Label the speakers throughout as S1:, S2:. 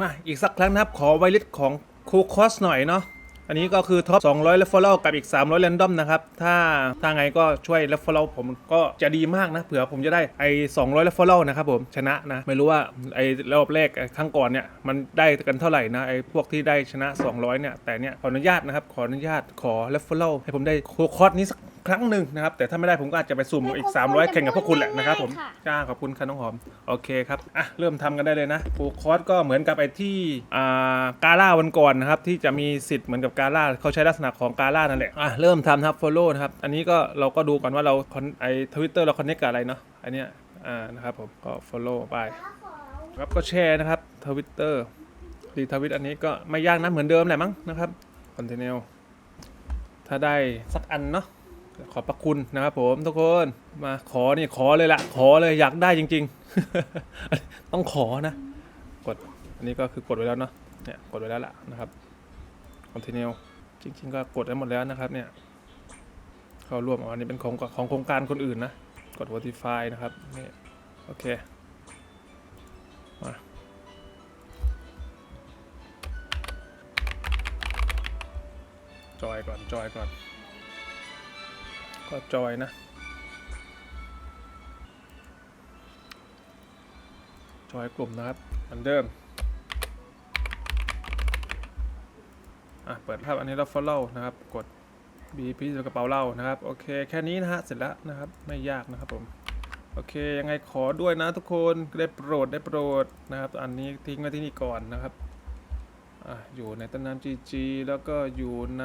S1: มาอีกสักครั้งนะครับ ขอไวลิสของคูคอสหน่อยเนาะอันนี้ก็คือท็อป 200 แล้ว follow กับอีก 300 random นะครับ ถ้าถ้าไงก็ช่วยแล้ว follow ผมก็จะดีมากนะ เผื่อผมจะได้ไอ้200แล้ว follow นะครับผมชนะนะ ไม่รู้ว่าไอ้รอบแรกไอ้ครั้งก่อนเนี่ยมันได้กันเท่าไหร่นะไอ้พวกที่ได้ชนะ 200 เนี่ย แต่เนี่ยขออนุญาตนะครับ ขออนุญาตขอแล้ว follow ให้ผมได้โคคอสนี้สัก ครั้งหนึ่งนะครับ แต่ถ้าไม่ได้ผมก็อาจจะไปสุ่มอีก 300 แข่งกับพวกคุณแหละนะครับผมจ้าขอบคุณค่ะน้องหอม โอเคครับ อะ เริ่มทำกันได้เลยนะปูคอร์สก็เหมือนกับไอ้ที่อ่ากาล่าวันก่อนนะครับ ที่จะมีสิทธิ์เหมือนกับกาล่าเขาใช้ลักษณะของกาล่านั่นแหละ อะ เริ่มทำครับ follow นะครับ อันนี้ก็เราก็ดูก่อนว่าเรา con- ไอ้ทวิตเตอร์เรา connect กับอะไรเนาะ อันเนี้ย อ่า นะครับผม ก็ follow ไป ครับ ก็แชร์นะครับทวิตเตอร์รีทวิตอันนี้ก็ไม่ยากนะเหมือนเดิมแหละมั้งนะครับ continue ถ้าได้สักอันเนาะ ขอบพระคุณนะครับผมทุกคนมาขอนี่ขอเลยละขอเลยอยากได้จริง ๆ ต้องขอนะ กดอันนี้ก็คือกดไว้แล้วเนาะเนี่ยกดไว้แล้วล่ะนะครับ continue จริง ๆ ก็กดได้หมดแล้วนะครับเนี่ยเข้าร่วมอ๋ออันนี้เป็นของของโครงการคนอื่นนะ กด verify นะครับนี่โอเคมาจอยก่อนจอยก่อน ก็จอยนะ จอยกลุ่มนะครับเหมือนเดิม อะ เปิดภาพอันนี้เรา follow นะครับ กด B พี่กระเป๋าเรานะครับ โอเค แค่นี้นะฮะ เสร็จแล้วนะครับ ไม่ยากนะครับผม โอเค ยังไงขอด้วยนะทุกคน ได้โปรด ได้โปรดนะครับ อันนี้ทิ้งไว้ที่นี่ก่อนนะครับอะอยู่ในต้นน้ำ GG แล้วก็อยู่ใน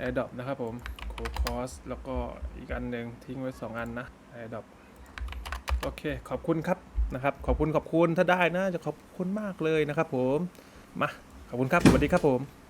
S1: AirDrop นะครับผม โคคอสแล้วก็อีกอันหนึ่งทิ้งไว้ 2 อันนะไอดอบโอเค ขอบคุณครับนะครับ ขอบคุณขอบคุณถ้าได้นะจะขอบคุณมากเลยนะครับผม มา ขอบคุณครับ สวัสดีครับผม